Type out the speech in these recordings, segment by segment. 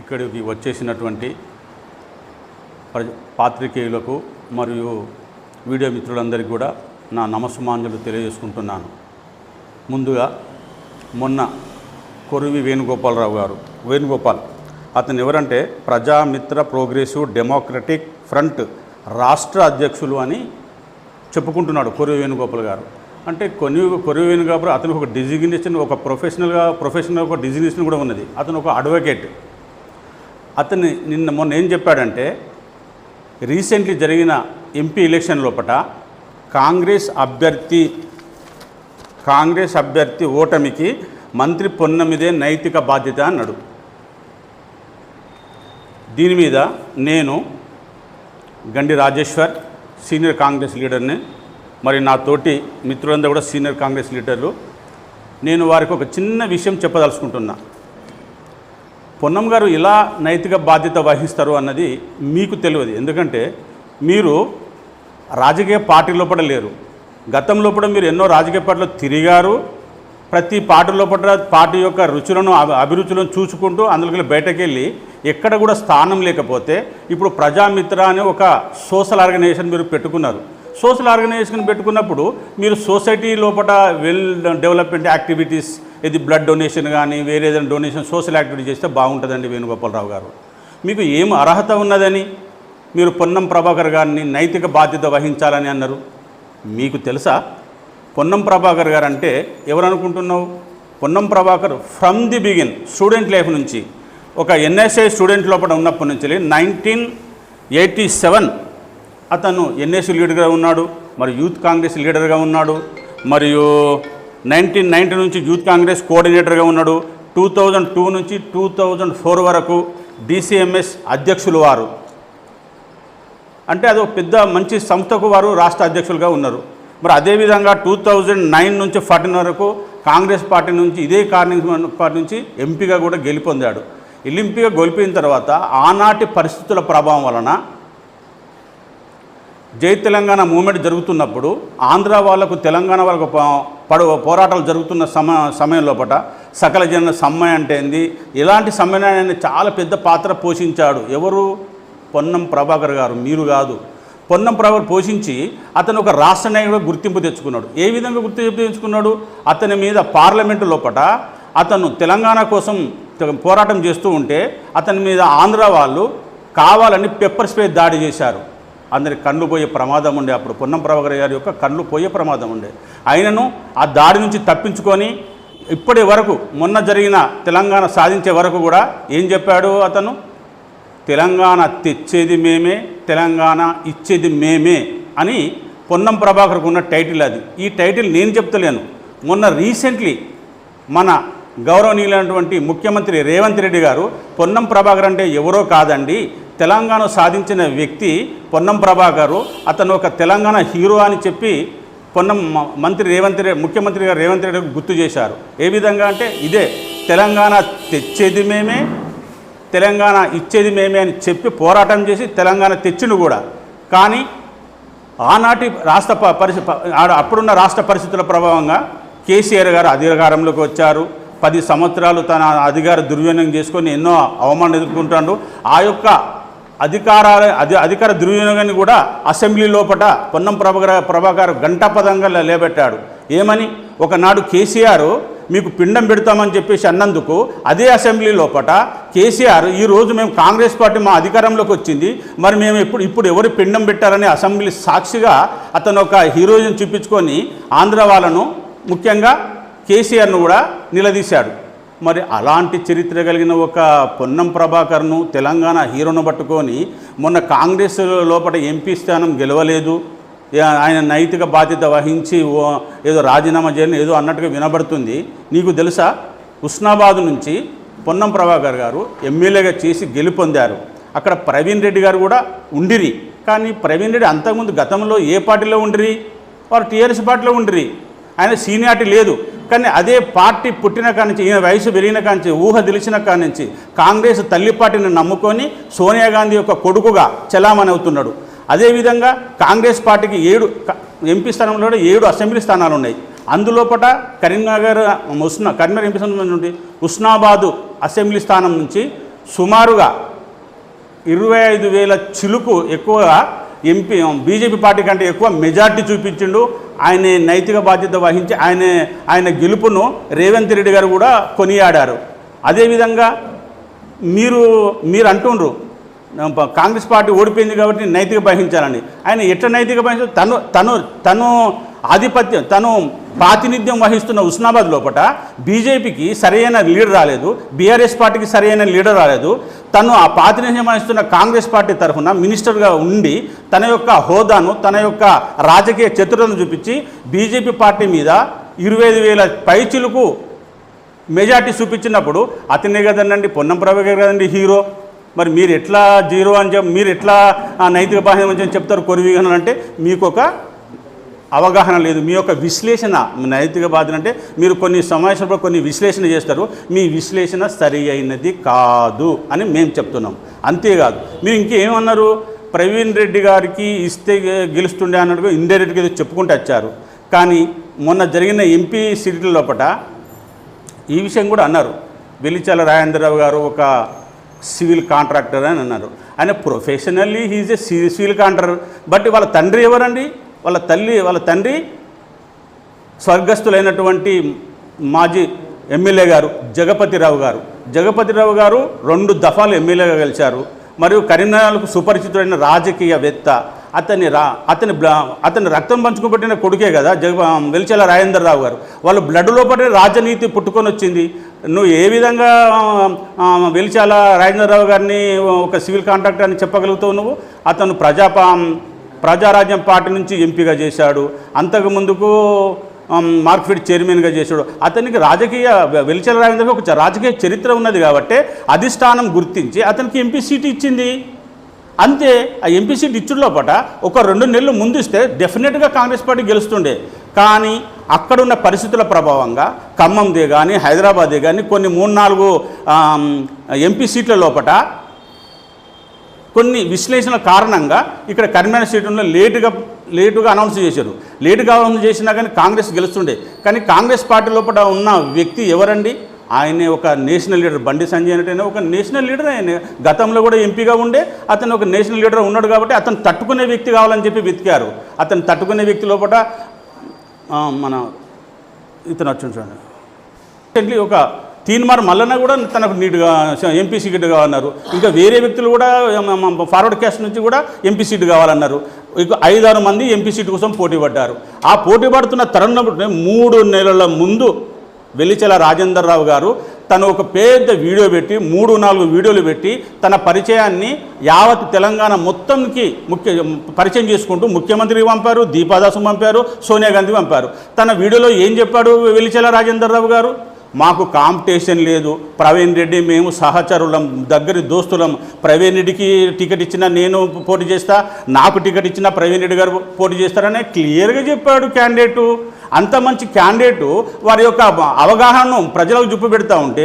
ఇక్కడికి వచ్చేసినటువంటి ప్రజ పాత్రికేయులకు మరియు వీడియో మిత్రులందరికీ కూడా నా నమస్సుమాంజలు తెలియజేసుకుంటున్నాను. ముందుగా మొన్న కొరువి వేణుగోపాలరావు గారు వేణుగోపాల్ అతను ఎవరంటే ప్రజామిత్ర ప్రోగ్రెసివ్ డెమోక్రటిక్ ఫ్రంట్ రాష్ట్ర అధ్యక్షులు అని చెప్పుకుంటున్నాడు కొరివి వేణుగోపాల్ గారు. అంటే కొన్ని కొరివి వేణుగోపాల్ అతనికి ఒక డిజిగ్నేషన్ ఒక ప్రొఫెషనల్గా ప్రొఫెషనల్ ఒక డిజిగ్నేషన్ కూడా ఉన్నది. అతను ఒక అడ్వకేట్. అతను నిన్న మొన్న ఏం చెప్పాడంటే రీసెంట్లీ జరిగిన ఎంపీ ఎలక్షన్ లోపట కాంగ్రెస్ అభ్యర్థి కాంగ్రెస్ అభ్యర్థి ఓటమికి మంత్రి పొన్నమిదే నైతిక బాధ్యత అన్నాడు. దీని మీద నేను గండి రాజేశ్వర్ సీనియర్ కాంగ్రెస్ లీడర్ని మరి నా తోటి మిత్రులందరూ కూడా సీనియర్ కాంగ్రెస్ లీడర్లు నేను వారికి ఒక చిన్న విషయం చెప్పదలుచుకుంటున్నా. పొన్నం గారు ఇలా నైతిక బాధ్యత వహిస్తారు అన్నది మీకు తెలియదు. ఎందుకంటే మీరు రాజకీయ పార్టీ లోపల లేరు. గతం లోపల మీరు ఎన్నో రాజకీయ పార్టీలో తిరిగారు. ప్రతి పార్టీ లోపల పార్టీ యొక్క రుచులను అభి- అభిరుచులను చూసుకుంటూ అందులోకి బయటకు వెళ్ళి ఎక్కడ కూడా స్థానం లేకపోతే ఇప్పుడు ప్రజామిత్ర అనే ఒక సోషల్ ఆర్గనైజేషన్ మీరు పెట్టుకున్నారు. సోషల్ ఆర్గనైజేషన్ పెట్టుకున్నప్పుడు మీరు సొసైటీ లోపల వెల్ డెవలప్మెంట్ యాక్టివిటీస్ ఇది బ్లడ్ డొనేషన్ కానీ వేరే ఏదైనా డొనేషన్ సోషల్ యాక్టివిటీ చేస్తే బాగుంటుందండి వేణుగోపాలరావు గారు. మీకు ఏం అర్హత ఉన్నదని మీరు పొన్నం ప్రభాకర్ గారిని నైతిక బాధ్యత వహించాలని అన్నారు. మీకు తెలుసా? పొన్నం ప్రభాకర్ గారు అంటే ఎవరు అనుకుంటున్నావు Ponnam Prabhakar from the begin student life నుంచి ఒక ఎన్ఎస్ఐ స్టూడెంట్ లోపల ఉన్నప్పటి నుంచి నైన్టీన్ ఎయిటీ సెవెన్ అతను ఎన్ఎస్సీ లీడర్గా ఉన్నాడు మరి యూత్ కాంగ్రెస్ లీడర్గా ఉన్నాడు మరియు నైన్టీన్ నైన్టీ నుంచి యూత్ కాంగ్రెస్ కోఆర్డినేటర్గా ఉన్నాడు. టూ థౌజండ్ టూ నుంచి టూ థౌజండ్ ఫోర్ వరకు డిసిఎంఎస్ అధ్యక్షులు వారు. అంటే అది ఒక పెద్ద మంచి సంస్థకు వారు రాష్ట్ర అధ్యక్షులుగా ఉన్నారు. మరి అదేవిధంగా టూ థౌజండ్ నైన్ నుంచి ఫార్టీన్ వరకు కాంగ్రెస్ పార్టీ నుంచి ఇదే కారణం పార్టీ నుంచి ఎంపీగా కూడా గెలుపొందాడు. ఎంపీగా గెలిపిన తర్వాత ఆనాటి పరిస్థితుల ప్రభావం వలన జై తెలంగాణ మూమెంట్ జరుగుతున్నప్పుడు ఆంధ్ర వాళ్ళకు తెలంగాణ వాళ్ళకు పడవ పడు పోరాటాలు జరుగుతున్న సమ సమయం లోపల సకల జన సమ్మె అంటే ఏంది? ఇలాంటి సమ్మెనాన్ని చాలా పెద్ద పాత్ర పోషించాడు. ఎవరు? పొన్నం ప్రభాకర్ గారు. మీరు కాదు. పొన్నం ప్రభాకర్ పోషించి అతను ఒక రాష్ట్ర నాయకుడిగా గుర్తింపు తెచ్చుకున్నాడు. ఏ విధంగా గుర్తింపు తెచ్చుకున్నాడు? అతని మీద పార్లమెంటు లోపల అతను తెలంగాణ కోసం పోరాటం చేస్తూ ఉంటే అతని మీద ఆంధ్ర వాళ్ళు కావాలని పెప్పర్ స్ప్రే దాడి చేశారు. అందరి కళ్ళు పోయే ప్రమాదం ఉండే అప్పుడు పొన్నం ప్రభాకర్ గారి యొక్క కళ్ళు పోయే ప్రమాదం ఉండే. ఆయనను ఆ దాడి నుంచి తప్పించుకొని ఇప్పటి వరకు మొన్న జరిగిన తెలంగాణ సాధించే వరకు కూడా ఏం చెప్పాడు అతను? తెలంగాణ తెచ్చేది మేమే తెలంగాణ ఇచ్చేది మేమే అని పొన్నం ప్రభాకర్కు ఉన్న టైటిల్ అది. ఈ టైటిల్ నేను చెప్తలేను. మొన్న రీసెంట్లీ మన గౌరవనీయులైనటువంటి ముఖ్యమంత్రి రేవంత్ రెడ్డి గారు పొన్నం ప్రభాకర్ అంటే ఎవరో కాదండి తెలంగాణ సాధించిన వ్యక్తి పొన్నం ప్రభాకరు అతను ఒక తెలంగాణ హీరో అని చెప్పి పొన్నం మ- మంత్రి రేవంత్ రెడ్డి ముఖ్యమంత్రి గారు రేవంత్ రెడ్డి గుర్తు చేశారు. ఏ విధంగా అంటే ఇదే తెలంగాణ తెచ్చేది మేమే తెలంగాణ ఇచ్చేది మేమే అని చెప్పి పోరాటం చేసి తెలంగాణ తెచ్చిండు కూడా. కానీ ఆనాటి రాష్ట్ర ప- పరిస్థితి ఆడ- అప్పుడున్న రాష్ట్ర పరిస్థితుల ప్రభావంగా కేసీఆర్ గారు అధికారంలోకి వచ్చారు. పది సంవత్సరాలు తన అధికార దుర్వినియోగం చేసుకొని ఎన్నో అవమానం ఎదుర్కొంటాడు. ఆ యొక్క అధికారాల అధి అధికార దుర్వినియోగాన్ని కూడా అసెంబ్లీ లోపట పొన్నం ప్రభాకర్ ప్రభాకర్ గంటాపదంగా లేబెట్టాడు. ఏమని? ఒకనాడు కేసీఆర్ మీకు పిండం పెడతామని చెప్పేసి అన్నందుకు అదే అసెంబ్లీ లోపట కేసీఆర్ ఈ రోజు మేము కాంగ్రెస్ పార్టీ మా అధికారంలోకి వచ్చింది మరి మేము ఇప్పుడు ఇప్పుడు ఎవరు పిండం పెట్టారని అసెంబ్లీ సాక్షిగా అతను ఒక హీరోయిన్ చూపించుకొని ఆంధ్ర వాళ్ళను ముఖ్యంగా కేసీఆర్ను కూడా నిలదీశాడు. మరి అలాంటి చరిత్ర కలిగిన ఒక పొన్నం ప్రభాకర్ను తెలంగాణ హీరోను పట్టుకొని మొన్న కాంగ్రెస్ లోపల ఎంపీ స్థానం గెలవలేదు. ఆయన నైతిక బాధ్యత వహించి ఓ ఏదో రాజీనామా చేయని ఏదో అన్నట్టుగా వినబడుతుంది. నీకు తెలుసా? ఉస్నాబాద్ నుంచి పొన్నం ప్రభాకర్ గారు ఎమ్మెల్యేగా చేసి గెలుపొందారు అక్కడ ప్రవీణ్ రెడ్డి గారు కూడా ఉండిరి. కానీ ప్రవీణ్ రెడ్డి అంతకుముందు గతంలో ఏ పార్టీలో ఉండిరి? వారు టీఆర్ఎస్ పార్టీలో ఉండిరి. ఆయన సీనియారిటీ లేదు. కానీ అదే పార్టీ పుట్టిన కానించి నుంచి ఈయన వయసు పెరిగిన కానించి ఊహ తెలిసిన కానించి నుంచి కాంగ్రెస్ తల్లి పార్టీని నమ్ముకొని సోనియా గాంధీ యొక్క కొడుకుగా చలామణి అవుతున్నాడు అదేవిధంగా కాంగ్రెస్ పార్టీకి ఏడు ఎంపీ స్థానంలో ఏడు అసెంబ్లీ స్థానాలు ఉన్నాయి. అందులోపట కరీంనగర్ ఉస్నా కరీంనగర్ ఎంపీ స్థానం నుండి ఉస్నాబాదు అసెంబ్లీ స్థానం నుంచి సుమారుగా ఇరవై ఐదు వేల చిలుకు ఎక్కువగా ఎంపీ బీజేపీ పార్టీ కంటే ఎక్కువ మెజార్టీ చూపించిండు. ఆయన నైతిక బాధ్యత వహించి ఆయన ఆయన గెలుపును రేవంత్ రెడ్డి గారు కూడా కొనియాడారు. అదేవిధంగా మీరు మీరు అంటుండ్రు కాంగ్రెస్ పార్టీ ఓడిపోయింది కాబట్టి నైతిక వహించాలని ఆయన ఎట్లా నైతిక వహించారు తను తను తను ఆధిపత్యం తను ప్రాతినిధ్యం వహిస్తున్న ఉస్నాబాద్ లోపల బీజేపీకి సరైన లీడర్ రాలేదు బీఆర్ఎస్ పార్టీకి సరైన లీడర్ రాలేదు. తను ఆ ప్రాతినిధ్యం వహిస్తున్న కాంగ్రెస్ పార్టీ తరఫున మినిస్టర్గా ఉండి తన యొక్క హోదాను తన యొక్క రాజకీయ చతురతను చూపించి బీజేపీ పార్టీ మీద ఇరవై ఐదు వేల పైచులకు మెజార్టీ చూపించినప్పుడు అతనే కదండి పొన్నం ప్రభు కదండి హీరో. మరి మీరు ఎట్లా జీరో అని చెప్పి మీరు ఎట్లా నైతిక బాహ్యం అని చెప్తారు కొరివిగన అంటే మీకు ఒక అవగాహన లేదు. మీ యొక్క విశ్లేషణ నైతిక బాధ్యత అంటే మీరు కొన్ని సమావేశంలో కొన్ని విశ్లేషణ చేస్తారు. మీ విశ్లేషణ సరి అయినది కాదు అని మేము చెప్తున్నాం. అంతేకాదు మీరు ఇంకేమన్నారు? ప్రవీణ్ రెడ్డి గారికి ఇస్తే గెలుస్తుండే అన్నట్టుగా ఇండైరెక్ట్గా ఏదో చెప్పుకుంటూ వచ్చారు. కానీ మొన్న జరిగిన ఎంపీ సీట్ల లోపల ఈ విషయం కూడా అన్నారు. వెలిచాల రాజేంద్రరావు గారు ఒక సివిల్ కాంట్రాక్టర్ అని అన్నారు. ఆయన professionally he's a civil contractor. But వాళ్ళ తండ్రి ఎవరండి? వాళ్ళ తల్లి వాళ్ళ తండ్రి స్వర్గస్థులైనటువంటి మాజీ ఎమ్మెల్యే గారు జగపతిరావు గారు. జగపతిరావు గారు రెండు దఫాలు ఎమ్మెల్యేగా గెలిచారు. మరియు కరీంనగర్కు సుపరిచితుడైన రాజకీయవేత్త అతని రా అతని అతని రక్తం పంచుకోబట్టిన కొడుకే కదా జగ వెలిచెల రాజేంద్రరావు గారు. వాళ్ళు బ్లడ్ లోపలే రాజనీతి పుట్టుకొని వచ్చింది. నువ్వు ఏ విధంగా ఆ, వెలిచాల రాజేంద్రరావు గారిని ఒక సివిల్ కాంట్రాక్టర్ అని చెప్పగలుగుతావు నువ్వు? అతను ప్రజాపా ప్రజారాజ్యం పార్టీ నుంచి ఎంపీగా చేశాడు. అంతకు ముందుకు మార్క్ఫెడ్ చైర్మన్గా చేశాడు. అతనికి రాజకీయ వెలిచల రాజేంద్ర ఒక రాజకీయ చరిత్ర ఉన్నది కాబట్టి అధిష్టానం గుర్తించి అతనికి ఎంపీ సీట్ ఇచ్చింది. అంతే ఆ ఎంపీ సీట్ ఇచ్చుడు లోపట ఒక రెండు నెలలు ముందు ఇస్తే డెఫినెట్గా కాంగ్రెస్ పార్టీ గెలుస్తుండే. కానీ అక్కడున్న పరిస్థితుల ప్రభావంగా ఖమ్మందే కానీ హైదరాబాదే కానీ కొన్ని మూడు నాలుగు ఎంపీ సీట్ల లోపట కొన్ని విశ్లేషణల కారణంగా ఇక్కడ కరీంనగర్ స్టేడియంలో లేటుగా లేటుగా అనౌన్స్ చేశారు. లేటుగా అనౌన్స్ చేసినా కానీ కాంగ్రెస్ గెలుస్తుండే. కానీ కాంగ్రెస్ పార్టీ లోపల ఉన్న వ్యక్తి ఎవరండి? ఆయనే ఒక నేషనల్ లీడర్. బండి సంజయ్ అంటే ఒక నేషనల్ లీడర్ ఆయన. గతంలో కూడా ఎంపీగా ఉండే అతను ఒక నేషనల్ లీడర్ ఉన్నాడు కాబట్టి అతను తట్టుకునే వ్యక్తి కావాలని చెప్పి వెతికారు. అతను తట్టుకునే వ్యక్తి లోపల మన ఇతను వచ్చి చూడండి. ఒక తీన్మార్ మల్లన్న కూడా తనకు నీట్గా ఎంపీ సీట్ కావాలన్నారు ఇంకా వేరే వ్యక్తులు కూడా ఫార్వర్డ్ క్యాస్ట్ నుంచి కూడా ఎంపీ సీట్ కావాలన్నారు. ఇక ఐదారు మంది ఎంపీ సీట్ కోసం పోటీ పడ్డారు. ఆ పోటీ పడుతున్న తరుణంలో మూడు నెలల ముందు వెలిచెల రాజేందర్ రావు గారు తను ఒక పెద్ద వీడియో పెట్టి మూడు నాలుగు వీడియోలు పెట్టి తన పరిచయాన్ని యావత్ తెలంగాణ మొత్తంకి ముఖ్య పరిచయం చేసుకుంటూ ముఖ్యమంత్రికి పంపారు దీపాదాసు పంపారు సోనియా గాంధీ పంపారు. తన వీడియోలో ఏం చెప్పాడు వెలిచెల రాజేందర్ రావు గారు? మాకు కాంపిటీషన్ లేదు. ప్రవీణ్ రెడ్డి మేము సహచరులం దగ్గరి దోస్తులం. ప్రవీణ్ రెడ్డికి టికెట్ ఇచ్చినా నేను పోటీ చేస్తా నాకు టికెట్ ఇచ్చినా ప్రవీణ్ రెడ్డి గారు పోటీ చేస్తారని క్లియర్గా చెప్పాడు క్యాండిడేటు. అంత మంచి క్యాండిడేటు వారి యొక్క అవగాహనను ప్రజలకు చూపు పెడతా ఉంటే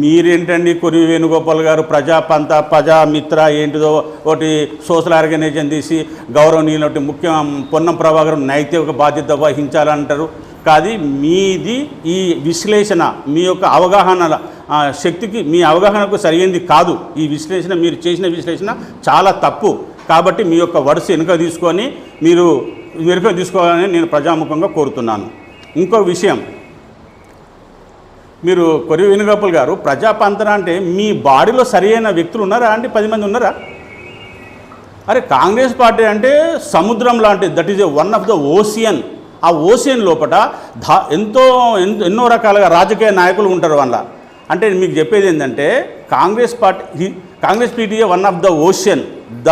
మీరేంటండి కొరి వేణుగోపాల్ గారు ప్రజాపంత ప్రజామిత్ర ఏంటిదో ఒకటి సోషల్ ఆర్గనైజేషన్ తీసి గౌరవనీయులు ముఖ్యం పొన్నం ప్రభాకర్ నైతిక బాధ్యత వహించాలంటారు. కాదు మీది ఈ విశ్లేషణ మీ యొక్క అవగాహన శక్తికి మీ అవగాహనకు సరైనది కాదు. ఈ విశ్లేషణ మీరు చేసిన విశ్లేషణ చాలా తప్పు. కాబట్టి మీ యొక్క వరుస వెనుక తీసుకొని మీరు వెనుక తీసుకోవాలని నేను ప్రజాముఖంగా కోరుతున్నాను. ఇంకో విషయం. మీరు కొరి వేణుగోపాల్ గారు ప్రజాపంతన అంటే మీ బాడీలో సరైన వ్యక్తులు ఉన్నారా అంటే పది మంది ఉన్నారా? అరే కాంగ్రెస్ పార్టీ అంటే సముద్రం లాంటిది. That is a one of the ocean ఆ ఓసియన్ లోపల ధా ఎంతో ఎన్- ఎన్నో రకాలుగా రాజకీయ నాయకులు ఉంటారు వాళ్ళ. అంటే మీకు చెప్పేది ఏంటంటే Congress party Congress PTA one of the ocean the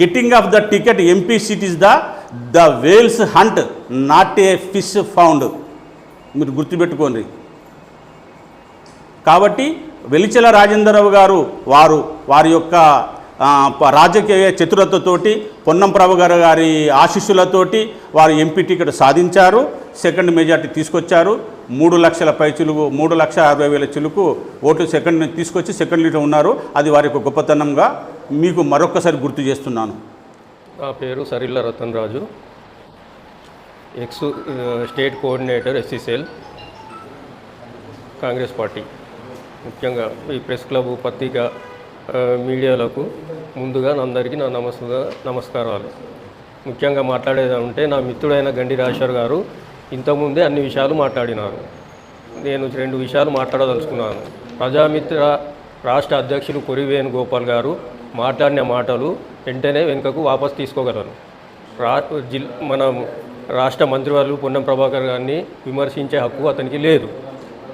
getting of the ticket MP seat is the the whales hunt not a fish found. మీరు గుర్తుపెట్టుకోండి. కాబట్టి వెలిచెల రాజేంద్రరావు గారు వారు వారి యొక్క రాజకీయ చతురతతోటి పొన్నం ప్రభు గారు గారి ఆశీస్సులతోటి వారు ఎంపీ టికెట్ సాధించారు. సెకండ్ మెజార్టీ తీసుకొచ్చారు. మూడు లక్షల పై చిలుగు మూడు లక్ష అరవై వేల చిలుకు ఓట్లు సెకండ్ తీసుకొచ్చి సెకండ్ లీటర్ ఉన్నారు. అది వారి యొక్క గొప్పతనంగా మీకు మరొకసారి గుర్తు చేస్తున్నాను. నా పేరు Sarilla Ratan Raju. Ex state coordinator SC cell Congress party. ముఖ్యంగా ఈ ప్రెస్ క్లబ్ పత్రిక మీడియాలకు ముందుగా అందరికీ నా నమస్క నమస్కారాలు. ముఖ్యంగా మాట్లాడేది అంటే నా మిత్రుడైన గండి రాజేశ్వర్ గారు ఇంతకుముందే అన్ని విషయాలు మాట్లాడినారు. నేను రెండు విషయాలు మాట్లాడదలుచుకున్నాను. ప్రజామిత్ర రాష్ట్ర అధ్యక్షులు కొరివేణు గోపాల్ గారు మాట్లాడిన మాటలు వెంటనే వెనుకకు వాపసు తీసుకోగలను రా జిల్ మన రాష్ట్ర మంత్రివర్యులు పొన్నం ప్రభాకర్ గారిని విమర్శించే హక్కు అతనికి లేదు.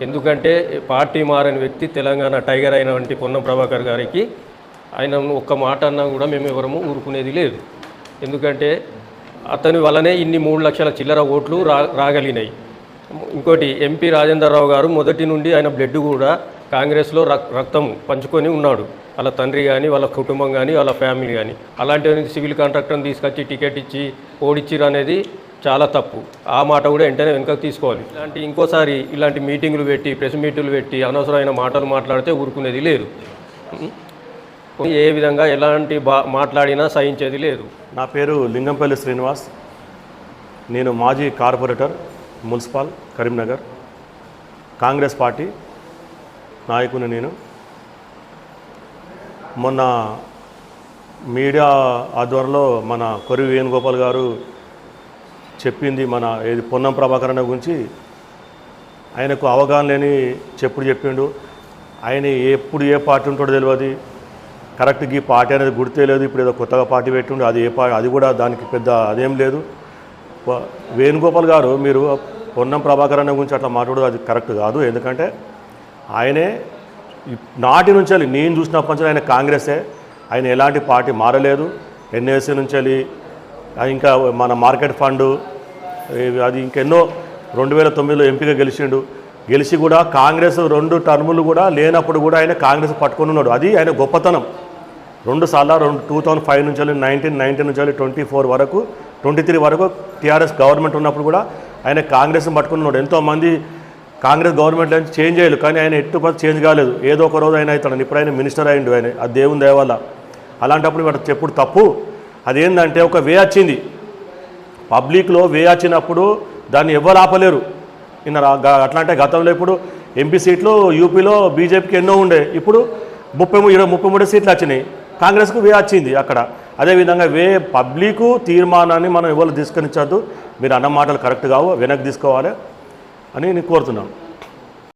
ఎందుకంటే పార్టీ మారని వ్యక్తి తెలంగాణ టైగర్ అయినటువంటి పొన్నం ప్రభాకర్ గారికి ఆయన ఒక్క మాట అన్నా కూడా మేము ఎవరము ఊరుకునేది లేదు. ఎందుకంటే అతని వల్లనే ఇన్ని మూడు లక్షల చిల్లర ఓట్లు రా రాగలిగినాయి. ఇంకోటి ఎంపీ రాజేంద్రరావు గారు మొదటి నుండి ఆయన బ్లడ్ కూడా కాంగ్రెస్లో రక్ రక్తం పంచుకొని ఉన్నాడు. వాళ్ళ తండ్రి కానీ వాళ్ళ కుటుంబం కానీ వాళ్ళ ఫ్యామిలీ కానీ అలాంటి సివిల్ కాంట్రాక్టర్ని తీసుకొచ్చి టికెట్ ఇచ్చి ఓడిచ్చిరు అనేది చాలా తప్పు. ఆ మాట కూడా వెంటనే వెనుకకు తీసుకోవాలి. ఇలాంటి ఇంకోసారి ఇలాంటి మీటింగులు పెట్టి ప్రెస్ మీటింగ్లు పెట్టి అనవసరమైన మాటలు మాట్లాడితే ఊరుకునేది లేదు. ఏ విధంగా ఎలాంటి బా మాట్లాడినా సహించేది లేదు. నా పేరు లింగంపల్లి శ్రీనివాస్. నేను మాజీ corporator municipal Karimnagar. Congress party నాయకుని నేను. మొన్న మీడియా ఆధ్వర్యంలో మన కొరి వేణుగోపాల్ గారు చెప్పింది మన ఏది పొన్నం ప్రభాకరణ గురించి ఆయనకు అవగాహన లేని చెప్పుడు చెప్పిండు. ఆయన ఎప్పుడు ఏ పార్టీ ఉంటాడో తెలియదు కరెక్ట్గా ఈ పార్టీ అనేది గుర్తే లేదు ఇప్పుడు ఏదో కొత్తగా పార్టీ పెట్టిండు అది ఏ పార్టీ అది కూడా దానికి పెద్ద అదేం లేదు. వేణుగోపాల్ గారు మీరు పొన్నం ప్రభాకరణ గురించి అట్లా మాట్లాడదు అది కరెక్ట్ కాదు. ఎందుకంటే ఆయనే నాటి నుంచి వెళ్ళి నేను చూసినప్పటి నుంచి ఆయన కాంగ్రెసే. ఆయన ఎలాంటి పార్టీ మారలేదు. ఎన్ఏసీ నుంచి వెళ్ళి ఇంకా మన మార్కెట్ ఫండు అది ఇంకెన్నో రెండు వేల తొమ్మిదిలో ఎంపీగా గెలిచిండు. గెలిచి కూడా కాంగ్రెస్ రెండు టర్ములు కూడా లేనప్పుడు కూడా ఆయన కాంగ్రెస్ పట్టుకొని ఉన్నాడు. అది ఆయన గొప్పతనం. రెండు సార్లు రెండు టూ థౌజండ్ ఫైవ్ నుంచి వెళ్ళి నైన్టీన్ నైన్టీన్ నుంచి వెళ్ళి ట్వంటీ ఫోర్ వరకు ట్వంటీ త్రీ వరకు టీఆర్ఎస్ గవర్నమెంట్ ఉన్నప్పుడు కూడా ఆయన కాంగ్రెస్ని పట్టుకుని ఉన్నాడు. ఎంతోమంది కాంగ్రెస్ గవర్నమెంట్ నుంచి చేంజ్ అయ్యారు కానీ ఆయన ఎట్టు పది చేంజ్ కాలేదు. ఏదో ఒక రోజు ఆయన అవుతాడు. ఇప్పుడు ఆయన మినిస్టర్ అయ్యిండు ఆయన అది దేవుని దేవాల అలాంటప్పుడు వాడు చెప్పుడు తప్పు. అదేంటంటే ఒక వే వచ్చింది పబ్లిక్లో వే వచ్చినప్పుడు దాన్ని ఎవరు ఆపలేరు. నిన్న అట్లా అంటే గతంలో ఇప్పుడు ఎంపీ సీట్లు యూపీలో బీజేపీకి ఎన్నో ఉండే. ఇప్పుడు ముప్పై మూడు ఇరవై ముప్పై మూడు సీట్లు వచ్చినాయి. కాంగ్రెస్కు వే వచ్చింది అక్కడ. అదేవిధంగా వే పబ్లిక్ తీర్మానాన్ని మనం ఎవరు తీసుకొనిచ్చద్దు మీరు అన్న మాటలు కరెక్ట్ కావు వెనక్కి తీసుకోవాలి అని నేను కోరుతున్నాను.